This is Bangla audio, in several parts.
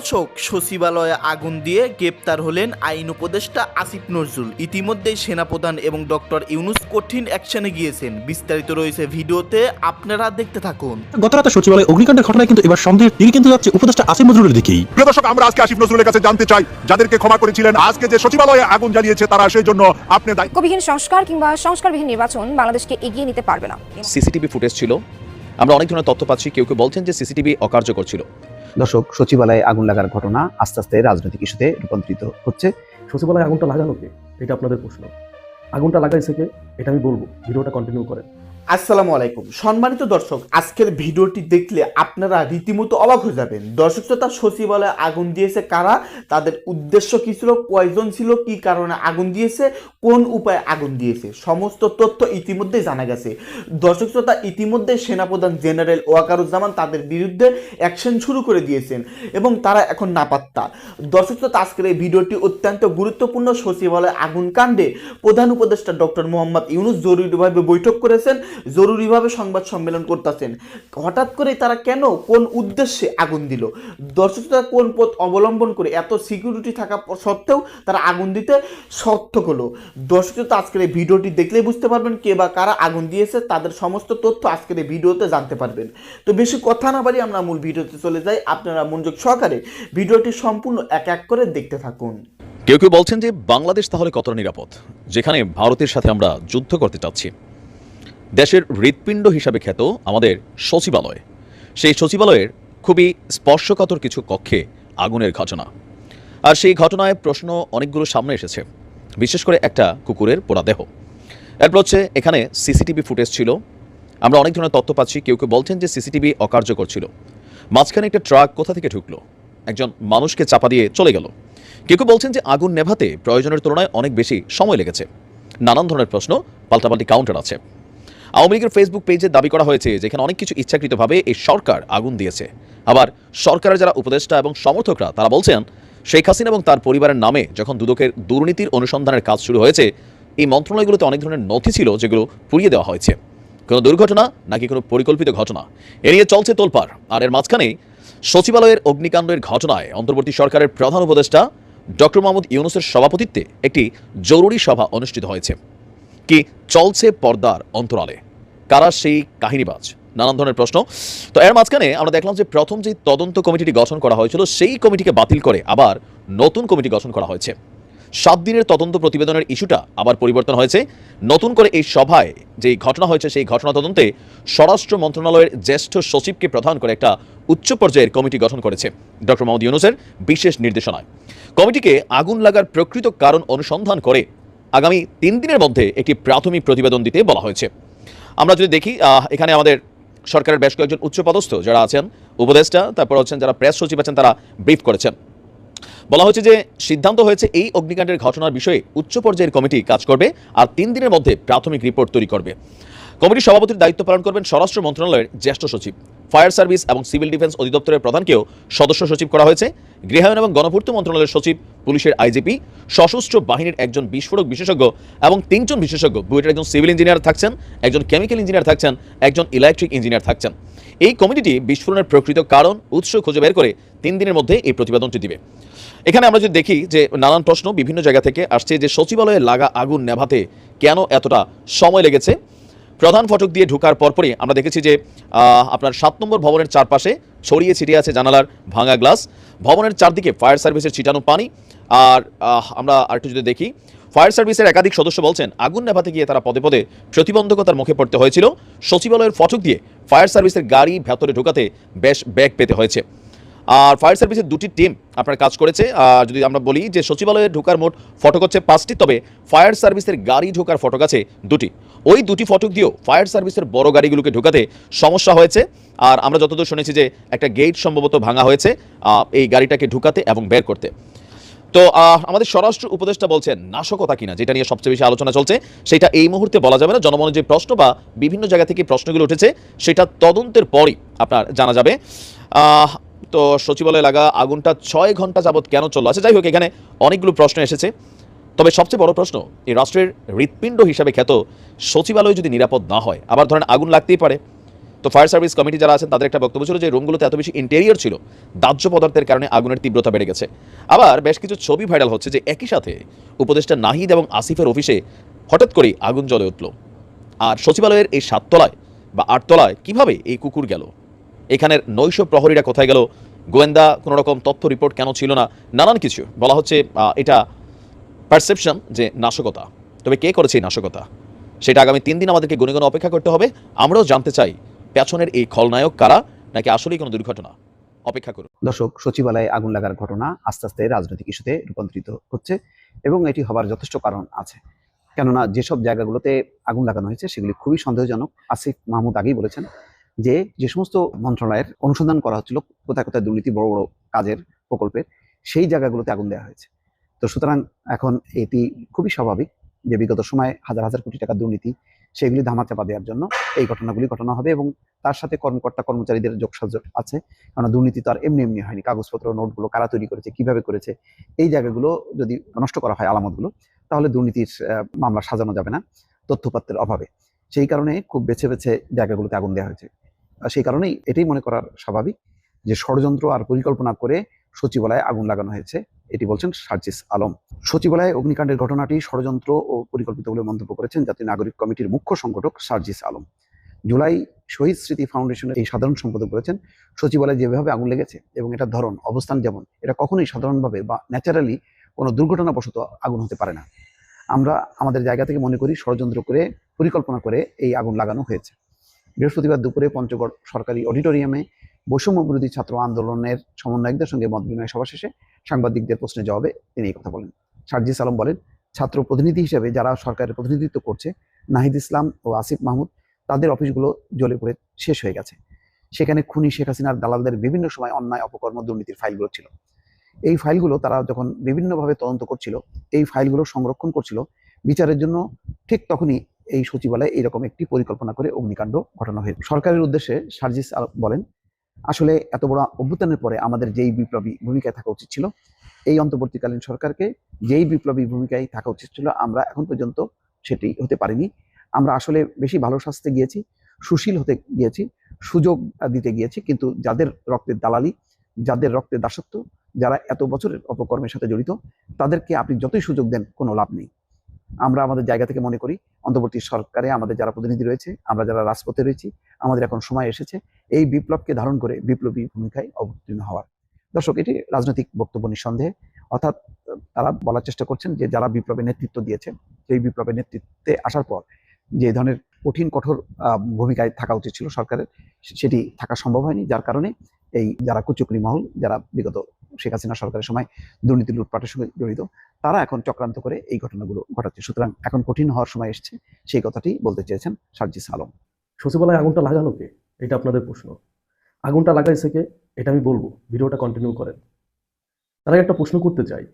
দর্শক সচিবালয়ে আগুন দিয়ে গ্রেপ্তার হলেন আইন উপদেষ্টা আসিফ নজরুল। ইতিমধ্যেই সেনাপ্রধান এবং ডক্টর ইউনুস কঠিন অ্যাকশনে গিয়েছেন। বিস্তারিত রয়েছে ভিডিওতে আপনারা দেখতে থাকুন। গত রাতে সচিবালয়ে অগ্নিকাণ্ডের ঘটনায় কিন্তু এবার সন্দেহের তীর কিন্তু যাচ্ছে উপদেষ্টা আসিফ নজরুলের দিকেই। প্রিয় দর্শক আমরা আজকে আসিফ নজরুলের কাছে জানতে চাই যাদেরকে ক্ষমা করেছিলেন আজকে যে সচিবালয়ে আগুন জ্বালিয়েছে তারা সেই জন্য আপনি দায়ী। ঐক্যবিহীন সংস্কার কিংবা সংস্কারবিহীন নির্বাচন বাংলাদেশকে এগিয়ে নিতে পারবে না। সিসিটিভি ফুটেজ ছিল। আমরা অনেক ধরনের তথ্য পাচ্ছি। কেউ কেউ বলছেন যে সিসিটিভি অকার্যকর ছিল। দর্শক, সচিবালয়ে আগুন লাগার ঘটনা আস্তে আস্তে রাজনৈতিক ইস্যুতে রূপান্তরিত হচ্ছে। সচিবালয়ে আগুনটা লাগানো কে এটা আপনাদের প্রশ্ন। আগুনটা লাগাইছে কে? এটা আমি বলব, ভিডিওটা কন্টিনিউ করেন। আসসালামু আলাইকুম। সম্মানিত দর্শক, আজকের ভিডিওটি দেখলে আপনারা রীতিমতো অবাক হয়ে যাবেন। দর্শক শ্রোতা, সচিবালয়ে আগুন দিয়েছে কারা? তাদের উদ্দেশ্য কী ছিল? কয়জন ছিল? কি কারণে আগুন দিয়েছে? কোন উপায়ে আগুন দিয়েছে? সমস্ত তথ্য ইতিমধ্যে জানা গেছে। দর্শক শ্রোতা, ইতিমধ্যে সেনাপ্রধান জেনারেল ওয়াকারুজ্জামান তাদের বিরুদ্ধে অ্যাকশন শুরু করে দিয়েছেন এবং তারা এখন নাপাত্তা। দর্শক শ্রোতা, আজকের এই ভিডিওটি অত্যন্ত গুরুত্বপূর্ণ। সচিবালয়ে আগুন কাণ্ডে প্রধান উপদেষ্টা ডক্টর মোহাম্মদ ইউনুস জরুরিভাবে বৈঠক করেছেন। জরুরিভাবে সংবাদ সম্মেলন করতেছেন। হঠাৎ করে তারা কেন, কোন উদ্দেশ্যে আগুন দিল? দর্শক শ্রোতা, কোন পথ অবলম্বন করে এত সিকিউরিটি থাকা সত্ত্বেও তারা আগুন দিতে সক্ষম হলো? দর্শক শ্রোতা, আজকের এই ভিডিওটি দেখলেই বুঝতে পারবেন কে বা কারা আগুন দিয়েছে, তাদের সমস্ত তথ্য আজকের এই ভিডিওতে জানতে পারবেন। তো বেশি কথা না বাড়ি আমরা মূল ভিডিওতে চলে যাই। আপনারা মনোযোগ সহকারে ভিডিওটি সম্পূর্ণ এক এক করে দেখতে থাকুন। কেউ কেউ বলছেন যে বাংলাদেশ তাহলে কতটা নিরাপদ? যেখানে ভারতের সাথে আমরা যুদ্ধ করতে চাচ্ছি। দেশের হৃৎপিণ্ড হিসাবে খ্যাত আমাদের সচিবালয়। সেই সচিবালয়ের খুবই স্পর্শকাতর কিছু কক্ষে আগুনের ঘটনা। আর সেই ঘটনায় প্রশ্ন অনেকগুলো সামনে এসেছে, বিশেষ করে একটা কুকুরের পোড়া দেহ। এরপর হচ্ছে, এখানে সিসিটিভি ফুটেজ ছিল। আমরা অনেক ধরনের তথ্য পাচ্ছি, কেউ কেউ বলছেন যে সিসিটিভি অকার্যকর ছিল। মাঝখানে একটা ট্রাক কোথা থেকে ঢুকলো? একজন মানুষকে চাপা দিয়ে চলে গেল। কেউ কেউ বলছেন যে আগুন নেভাতে প্রয়োজনের তুলনায় অনেক বেশি সময় লেগেছে। নানান ধরনের প্রশ্ন, পাল্টাপাল্টি কাউন্টার আছে। আওয়ামী লীগের ফেসবুক পেজে দাবি করা হয়েছে যেখানে অনেক কিছু ইচ্ছাকৃতভাবে এই সরকার আগুন দিয়েছে। আবার সরকারের যারা উপদেষ্টা এবং সমর্থকরা, তারা বলছেন, শেখ হাসিনা এবং তার পরিবারের নামে যখন দুদকের দুর্নীতির অনুসন্ধানের কাজ শুরু হয়েছে, এই মন্ত্রণালয়গুলোতে অনেক ধরনের নথি ছিল যেগুলো পুড়িয়ে দেওয়া হয়েছে। কোনো দুর্ঘটনা নাকি কোনো পরিকল্পিত ঘটনা? এ নিয়ে চলছে তোলপাড়। আর এর মাঝখানে সচিবালয়ের অগ্নিকাণ্ডের ঘটনায় অন্তর্বর্তী সরকারের প্রধান উপদেষ্টা ডক্টর মোহাম্মদ ইউনুসের সভাপতিত্বে একটি জরুরি সভা অনুষ্ঠিত হয়েছে। কি চলছে পর্দার অন্তরালে? কারা সেই কাহিনীবাজ? নানান ধরনের প্রশ্ন। তো এর মাঝখানে আমরা দেখলাম যে প্রথম যে তদন্ত কমিটিটি গঠন করা হয়েছিল, সেই কমিটিকে বাতিল করে আবার নতুন কমিটি গঠন করা হয়েছে। সাত দিনের তদন্ত প্রতিবেদনের ইস্যুটা আবার পরিবর্তন হয়েছে। নতুন করে এই সভায় যেই ঘটনা হয়েছে, সেই ঘটনা তদন্তে স্বরাষ্ট্র মন্ত্রণালয়ের জ্যেষ্ঠ সচিবকে প্রধান করে একটা উচ্চ পর্যায়ের কমিটি গঠন করেছে ডক্টর মোহাম্মদ ইউনুসের বিশেষ নির্দেশনায়। কমিটিকে আগুন লাগার প্রকৃত কারণ অনুসন্ধান করে আগামী তিন দিনের মধ্যে একটি প্রাথমিক প্রতিবেদন দিতে বলা হয়েছে। আমরা যদি দেখি এখানে আমাদের সরকারের বেশ কয়েকজন উচ্চপদস্থ যারা আছেন, উপদেষ্টা, তারপর হচ্ছেন যারা প্রেস সচিব আছেন, তারা ব্রিফ করেছেন। বলা হয়েছে যে সিদ্ধান্ত হয়েছে এই অগ্নিকাণ্ডের ঘটনার বিষয়ে উচ্চ পর্যায়ের কমিটি কাজ করবে আর তিন দিনের মধ্যে প্রাথমিক রিপোর্ট তৈরি করবে। কমিটির সভাপতির দায়িত্ব পালন করবেন স্বরাষ্ট্র মন্ত্রণালয়ের জ্যেষ্ঠ সচিব, ফায়ার সার্ভিস এবং সিভিল ডিফেন্স অধিদপ্তরের প্রধানকেও সদস্য সচিব করা হয়েছে। গৃহায়ন এবং গণপূর্ত মন্ত্রণালয়ের সচিব, পুলিশের আইজিপি, সশস্ত্র বাহিনীর একজন বিস্ফোরক বিশেষজ্ঞ এবং তিনজন বিশেষজ্ঞ, বুয়েটের একজন সিভিল ইঞ্জিনিয়ার থাকছেন, একজন কেমিক্যাল ইঞ্জিনিয়ার থাকছেন, একজন ইলেকট্রিক ইঞ্জিনিয়ার থাকছেন। এই কমিটিটি বিস্ফোরণের প্রকৃত কারণ, উৎস খুঁজে বের করে তিন দিনের মধ্যে এই প্রতিবেদনটি দিবে। এখানে আমরা যদি দেখি যে নানান প্রশ্ন বিভিন্ন জায়গা থেকে আসছে যে সচিবালয়ে লাগা আগুন নেভাতে কেন এতটা সময় লেগেছে প্রধান ফটক দিয়ে ঢোকার পরপরই আমরা দেখেছি যে আপনার সাত নম্বর ভবনের চারপাশে ছড়িয়ে ছিটিয়ে আছে জানালার ভাঙা গ্লাস। ভবনের চারদিকে ফায়ার সার্ভিসের ছিটানো পানি। আর আমরা আরেকটু যদি দেখি, ফায়ার সার্ভিসের একাধিক সদস্য বলছেন, আগুন নেভাতে গিয়ে তারা পদে পদে প্রতিবন্ধকতার মুখে পড়তে হয়েছিল। সচিবালয়ের ফটক দিয়ে ফায়ার সার্ভিসের গাড়ি ভেতরে ঢোকাতে বেশ ব্যাগ পেতে হয়েছে। আর ফায়ার সার্ভিসের দুটি টিম আপনার কাজ করেছে। আর যদি আমরা বলি যে, সচিবালয়ে ঢোকার মোট ফটক হচ্ছে পাঁচটি, তবে ফায়ার সার্ভিসের গাড়ি ঢোকার ফটক আছে দুটি। ওই দুটি ফটক দিয়েও ফায়ার সার্ভিসের বড় গাড়িগুলোকে ঢোকাতে সমস্যা হয়েছে। আর আমরা যতদূর শুনেছি যে একটা গেট সম্ভবত ভাঙা হয়েছে এই গাড়িটাকে ঢুকাতে এবং বের করতে। তো আমাদের স্বরাষ্ট্র উপদেষ্টা বলছেন, নাশকতা কিনা, যেটা নিয়ে সবচেয়ে বেশি আলোচনা চলছে, সেটা এই মুহূর্তে বলা যাবে না। জনমনের যে প্রশ্ন বা বিভিন্ন জায়গা থেকে প্রশ্নগুলো উঠেছে, সেটা তদন্তের পরই আপনার জানা যাবে। তো সচিবালয়ে লাগা আগুনটা ছয় ঘণ্টা যাবত কেন চলল? আছে যাই হোক, এখানে অনেকগুলো প্রশ্ন এসেছে। তবে সবচেয়ে বড় প্রশ্ন, এই রাষ্ট্রের হৃৎপিণ্ড হিসাবে খ্যাত সচিবালয় যদি নিরাপদ না হয়, আবার ধরেন আগুন লাগতেই পারে। তো ফায়ার সার্ভিস কমিটি যারা আছেন, তাদের একটা বক্তব্য ছিল যে রুমগুলোতে এত বেশি ইন্টেরিয়র ছিল, দাহ্য পদার্থের কারণে আগুনের তীব্রতা বেড়ে গেছে। আবার বেশ কিছু ছবি ভাইরাল হচ্ছে যে একই সাথে উপদেষ্টা নাহিদ এবং আসিফের অফিসে হঠাৎ করেই আগুন জ্বলে উঠল। আর সচিবালয়ের এই সাততলায় বা আটতলায় কীভাবে এই কুকুর গেল? এখানের নৈশ প্রহরীরা কোথায় গেল? গোয়েন্দা কোনোরকম তথ্য রিপোর্ট কেন ছিল না? নানান কিছু। বলা হচ্ছে এটা পারসেপশন যে নাশকতা। তবে কে করেছে এই নাশকতা? সেটা আগামী তিন দিন আমাদেরকে গুনে গুনে অপেক্ষা করতে হবে। আমরাও জানতে চাই, পেছনের এই খলনায়ক কারা, নাকি আসলেই কোনো দুর্ঘটনা? অপেক্ষা করুন। দর্শক, সচিবালয়ে আগুন লাগার ঘটনা আস্তে আস্তে রাজনৈতিক ইস্যুতে রূপান্তরিত হচ্ছে এবং এটি হবার যথেষ্ট কারণ আছে। কেননা, যেসব জায়গাগুলোতে আগুন লাগানো হয়েছে, সেগুলি খুবই সন্দেহজনক। আসিফ মাহমুদ আগেই বলেছেন যে যে সমস্ত মন্ত্রণালয়ের অনুসন্ধান করা হচ্ছিল কোথায় কোথায় দুর্নীতি বড় বড় কাজের প্রকল্পের, সেই জায়গাগুলোতে আগুন দেওয়া হয়েছে। তো সুতরাং এখন এটি খুবই স্বাভাবিক যে বিগত সময়ে হাজার হাজার কোটি টাকা দুর্নীতি সেগুলি ধামাচাপা দেওয়ার জন্য এই ঘটনাগুলি ঘটনা হবে এবং তার সাথে কর্মকর্তা কর্মচারীদের যোগসাজ আছে। কারণ দুর্নীতি তো আর এমনি এমনি হয়নি। কাগজপত্র, নোটগুলো কারা তৈরি করেছে, কীভাবে করেছে, এই জায়গাগুলো যদি নষ্ট করা হয় আলামতগুলো, তাহলে দুর্নীতির মামলা সাজানো যাবে না তথ্যপাত্রের অভাবে। সেই কারণে খুব বেছে বেছে জায়গাগুলোতে আগুন দেওয়া হয়েছে। সেই কারণেই এটাই মনে করার স্বাভাবিক যে ষড়যন্ত্র আর পরিকল্পনা করে সচিবালয়ে আগুন লাগানো হয়েছে। এটি বলছেন সার্জিস আলম। সচিবালয়ে অগ্নিকাণ্ডের ঘটনাটি ষড়যন্ত্র ও পরিকল্পিত বলে মন্তব্য করেছেন জাতীয় নাগরিক কমিটির মুখ্য সংগঠক সার্জিস আলম। জুলাই শহীদ স্মৃতি ফাউন্ডেশনের এই সাধারণ সম্পাদক বলেছেন, সচিবালয়ে যেভাবে আগুন লেগেছে এবং এটার ধরন, অবস্থান যেমন, এটা কখনোই সাধারণভাবে বা ন্যাচারালি কোনো দুর্ঘটনাবশত আগুন হতে পারে না। আমরা আমাদের জায়গা থেকে মনে করি ষড়যন্ত্র করে, পরিকল্পনা করে এই আগুন লাগানো হয়েছে। বৃহস্পতিবার দুপুরে পঞ্চগড় সরকারি অডিটোরিয়ামে বৈষম্য বিরোধী ছাত্র আন্দোলনের সমন্বয়কদের সঙ্গে মত বিনিময় সভা শেষে সাংবাদিকদের প্রশ্নের জবাবে তিনি এই কথা বলেন। সার্জিস আলম বলেন, ছাত্র প্রতিনিধি হিসেবে যারা সরকারের প্রতিনিধিত্ব করছে, নাহিদ ইসলাম ও আসিফ মাহমুদ, তাদের অফিসগুলো জ্বলে পড়ে শেষ হয়ে গেছে। সেখানে খুনি শেখ হাসিনার দালালদের বিভিন্ন সময় অন্যায় অপকর্ম দুর্নীতির ফাইলগুলো ছিল। এই ফাইলগুলো তারা যখন বিভিন্নভাবে তদন্ত করছিল, এই ফাইলগুলো সংরক্ষণ করছিল, বিচারের জন্য ঠিক তখনই এই সচিবালয়ে এইরকম একটি পরিকল্পনা করে অগ্নিকাণ্ড ঘটানো হয়েছে। সরকারের উদ্দেশ্যে সার্জিস বলেন আসলে এত বড় অভ্যুত্থানের পরে আমাদের যেই বিপ্লবী ভূমিকায় থাকা উচিত ছিল, এই অন্তর্বর্তীকালীন সরকারকে যেই বিপ্লবী ভূমিকায় থাকা উচিত ছিল, আমরা এখন পর্যন্ত সেটি হতে পারিনি। আমরা আসলে বেশি ভালো স্বাস্থ্যে গিয়েছি, সুশীল হতে গিয়েছি, সুযোগ দিতে গিয়েছি, কিন্তু যাদের রক্তের দালালি, যাদের রক্তের দাসত্ব, যারা এত বছরের অপকর্মের সাথে জড়িত, তাদেরকে আপনি যতই সুযোগ দেন, কোনো লাভ নেই। আমরা আমাদের জায়গা থেকে মনে করি, অন্তর্বর্তী সরকারে আমাদের যারা প্রতিনিধি রয়েছে, আমরা যারা রাজপথে রয়েছি, আমাদের এখন সময় এসেছে, এই বিপ্লবকে ধারণ করে বিপ্লবী ভূমিকায় অবতীর্ণ হওয়ার। দর্শক, এটি রাজনৈতিক বক্তব্য নিঃসন্দেহে, অর্থাৎ তারা বলার চেষ্টা করছেন যে যারা বিপ্লবের নেতৃত্ব দিয়েছেন সেই বিপ্লবের নেতৃত্বে আসার পর যে ধরনের কঠিন, কঠোর ভূমিকায় থাকা উচিত ছিল সরকারের সেটি থাকা সম্ভব হয়নি। যার কারণে এই যারা কুচুকরি মহল, যারা বিগত শেখ হাসিনা সরকারের সময় দুর্নীতি লুটপাটের সঙ্গে জড়িত, তারা এখন চক্রান্ত করে এই ঘটনাগুলো ঘটাচ্ছে। সুতরাং এখন কঠিন হওয়ার সময় এসছে। সেই কথাটি বলতে চেয়েছেন সার্জিস আলম। সচিবালয়ে আগুনটা লাগালো কে? এটা আপনাদের প্রশ্ন। আগুনটা লাগাইছে কে? এটা আমি বলব। ভিডিওটা কন্টিনিউ করেন। তার একটা প্রশ্ন করতে চাই।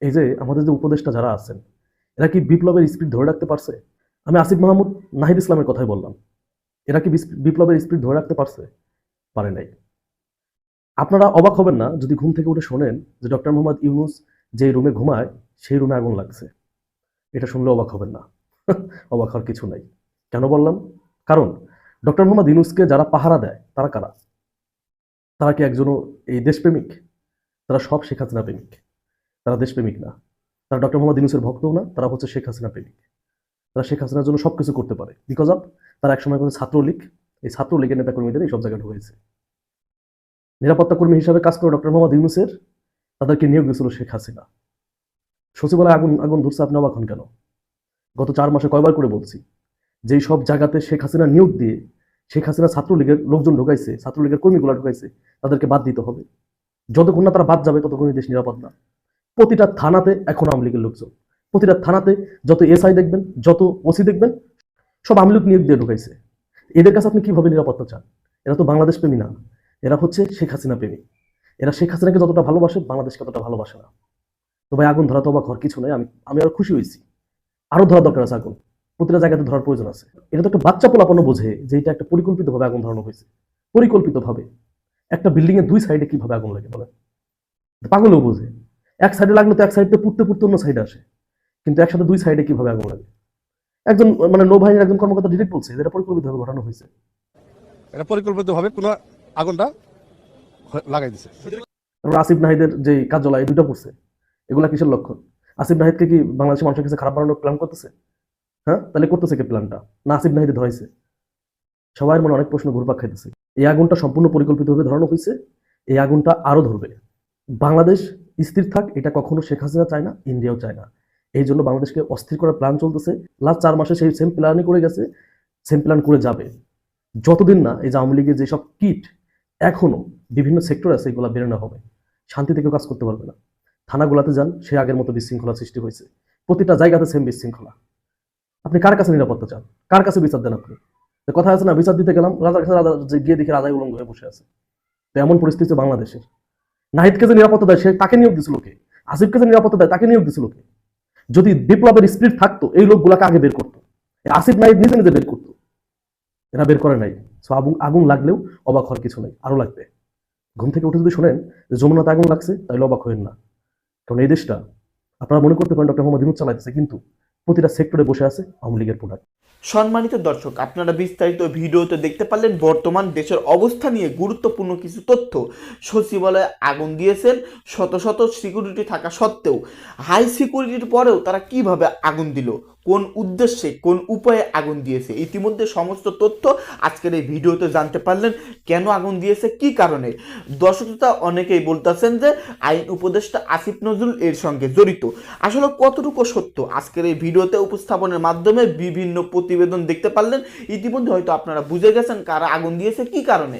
এই যে আমাদের যে উপদেষ্টা যারা আছেন, এরা কি বিপ্লবের স্পিড ধরে রাখতে পারছে? আমি আসিফ মাহমুদ নাহিদ ইসলামের কথাই বললাম। এরা কি বিপ্লবের স্পিড ধরে রাখতে পারছে? পারে নাই। আপনারা অবাক হবেন না যদি ঘুম থেকে উঠে শোনেন যে ডক্টর মোহাম্মদ ইউনুস যে রুমে ঘুমায়, সেই রুমে আগুন লাগছে। এটা শুনলে অবাক হবেন না। অবাক হওয়ার কিছু নাই। কেন বললাম? কারণ ডক্টর মোহাম্মদ ইউনুসকে যারা পাহারা দেয়, তারা কারা? তারা কি একজনও এই দেশপ্রেমিক? তারা সব শেখ হাসিনা প্রেমিক। তারা দেশপ্রেমিক না। তারা ডক্টর মোহাম্মদ ইউনুসের ভক্তও না, তারা হচ্ছে শেখ হাসিনা প্রেমিক। তারা শেখ হাসিনার জন্য সব কিছু করতে পারে। বিকজ অফ, তারা একসময় করছে ছাত্রলীগ। এই ছাত্রলীগের নেতাকর্মীদের এই সব জায়গায় ঢুকেছে নিরাপত্তা কর্মী হিসাবে কাজ করে ডক্টর মোহাম্মদ ইউনুসের, তাদেরকে নিয়োগ দিয়েছিল শেখ হাসিনা। সচিবালয়ে আগুন আগুন ধরছে, আপনি অবাক হন কেন? গত চার মাসে কয়বার করে বলছি, যেই সব জায়গাতে শেখ হাসিনা নিয়োগ দিয়ে শেখ হাসিনা ছাত্রলীগের লোকজন ঢুকাইছে, ছাত্রলীগের কর্মীগুলো ঢুকাইছে, তাদেরকে বাদ দিতে হবে। যতক্ষণ না তারা বাদ যাবে ততক্ষণ দেশ নিরাপদ না। প্রতিটা থানাতে এখন আওয়ামী লীগের লোকজন, প্রতিটা থানাতে যত এসআই দেখবেন, যত ওসি দেখবেন, সব আওয়ামী লীগ নিয়োগ দিয়ে ঢুকাইছে। এদের কাছে আপনি কীভাবে নিরাপত্তা চান? এরা তো বাংলাদেশ প্রেমী না। এরা হচ্ছে শেখ হাসিনা প্রেমী এরা শেখ হাসিনাকে যতটা ভালোবাসে, বাংলাদেশকে ততটা ভালোবাসে না। তো ভাই, আগুন ধরা তো অবাক হওয়ার কিছু নাই। আমি আমি আরও খুশি হয়েছি। আরও ধরা দরকার আছে আগুন। প্রতিটা জায়গাতে ধরার প্রয়োজন আছে। এটা তো একটা বাচ্চা পোলাপন্ন বোঝে যে এটা একটা পরিকল্পিতভাবে আগুন ধরানো হয়েছে। পরিকল্পিতভাবে। একটা বিল্ডিং এর দুই সাইডে কীভাবে আগুন লাগে বলেন? পাগলেও বোঝে। এক সাইডে লাগলে তো এক সাইডে পুড়তে পুড়তে অন্য সাইডে আসে। কিন্তু একসাথে দুই সাইডে কীভাবে আগুন লাগে? একজন মানে নৌবাহিনীর একজন কর্মকর্তা ডিরেক্ট বলছে এটা পরিকল্পিতভাবে ঘটানো হয়েছে। এটা পরিকল্পিতভাবে কোনো আগুনটা লাগাই দিছে। আসিফ নাহিদের যে কার্যালয় দুটো পড়ছে। এগুলা কিসের লক্ষণ? আসিফ নাহিদকে কি বাংলাদেশের মানুষের কাছে খারাপ বানানোর প্ল্যান করতেছে? হ্যাঁ? তাহলে করতেছে কে প্ল্যানটা না, আসিফ নাহিদে ধরাইছে সবার মনে অনেক প্রশ্ন ঘুরপাক খাইতেছে। এই আগুনটা সম্পূর্ণ পরিকল্পিতভাবে ধরানো হয়েছে এই আগুনটা আরও ধরবে। বাংলাদেশ স্থির থাক, এটা কখনো শেখ হাসিনা চায় না, ইন্ডিয়াও চায় না। এই জন্য বাংলাদেশকে অস্থির করার প্ল্যান চলতেছে। লাস্ট চার মাসে সেই সেম প্ল্যানই করে গেছে সেম প্ল্যান করে যাবে। যতদিন না এই যে আওয়ামী লীগের যেসব কিট এখনও বিভিন্ন সেক্টর আছে এগুলো বেরোনো হবে। শান্তিতে কেউ কাজ করতে পারবে না। থানাগুলোতে যান, সে আগের মতো বিশৃঙ্খলা সৃষ্টি হয়েছে। প্রতিটা জায়গাতে সেম বিশৃঙ্খলা। আপনি কার কাছে নিরাপত্তা চান? কার কাছে বিচার দেন আপনি? কথা আছে না, বিচার দিতে গেলাম, রাজার কাছে রাজা গিয়ে দেখি রাজাই উলঙ্গ হয়ে বসে আছে। তো এমন পরিস্থিতি বাংলাদেশের। নাহিদকে যে নিরাপত্তা দেয়, সে তাকে নিয়োগ দিছিল কে? আসিফকে যে নিরাপত্তা দেয়, তাকে নিয়োগ দিছিল কে? যদি বিপ্লবের স্পিরিট থাকতো, এই লোকগুলাকে আগে বের করতো। আসিফ নাহিদ নিজে নিজে বের করতো। এরা বের করে নাই। সো আগুন আগুন লাগলেও অবাক হওয়ার কিছু নেই, আরও লাগবে। ঘুম থেকে উঠে যদি শোনেন যে যমুনাতে আগুন লাগছে, তাহলে অবাক হবেন না। কারণ এই দেশটা, আপনারা মনে করতে পারেন ডক্টর মোহাম্মদ ইউনুস চালাইতেছে, কিন্তু প্রতিটা সেক্টরে বসে আছে আওয়ামী লীগের প্রোডাক্ট সম্মানিত দর্শক, আপনারা বিস্তারিত ভিডিওতে দেখতে পারলেন বর্তমান দেশের অবস্থা নিয়ে গুরুত্বপূর্ণ কিছু তথ্য। সচিবালয়ে আগুন দিয়েছেন, শত শত সিকিউরিটি থাকা সত্ত্বেও হাই সিকিউরিটির পরেও তারা কীভাবে আগুন দিল? কোন উদ্দেশ্যে, কোন উপায়ে আগুন দিয়েছে? ইতিমধ্যে সমস্ত তথ্য আজকের এই ভিডিওতে জানতে পারলেন কেন আগুন দিয়েছে, কি কারণে? দর্শকতা অনেকেই বলতেছেন যে আইন উপদেষ্টা আসিফ নজরুল এর সঙ্গে জড়িত। আসলে কতটুকু সত্য? আজকের এই ভিডিওতে উপস্থাপনের মাধ্যমে বিভিন্ন প্রতিবেদন দেখতে পারলেন। ইতিমধ্যে হয়তো আপনারা বুঝে গেছেন কারা আগুন দিয়েছে, কি কারণে?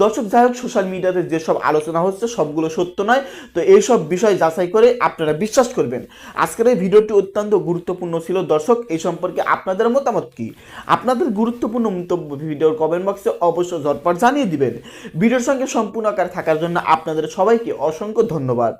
দর্শক, যাই হোক সোশ্যাল মিডিয়াতে যেসব আলোচনা হচ্ছে, সবগুলো সত্য নয়। তো এইসব বিষয় যাচাই করে আপনারা বিশ্বাস করবেন। আজকের এই ভিডিওটি অত্যন্ত গুরুত্বপূর্ণ ছিল। দর্শক, এই সম্পর্কে আপনাদের মতামত কি? আপনাদের গুরুত্বপূর্ণ মন্তব্য ভিডিওর কমেন্ট বক্সে অবশ্যই ঝটপট জানিয়ে দিবেন। ভিডিওর সঙ্গে সম্পূর্ণ আকার থাকার জন্য আপনাদের সবাইকে অসংখ্য ধন্যবাদ।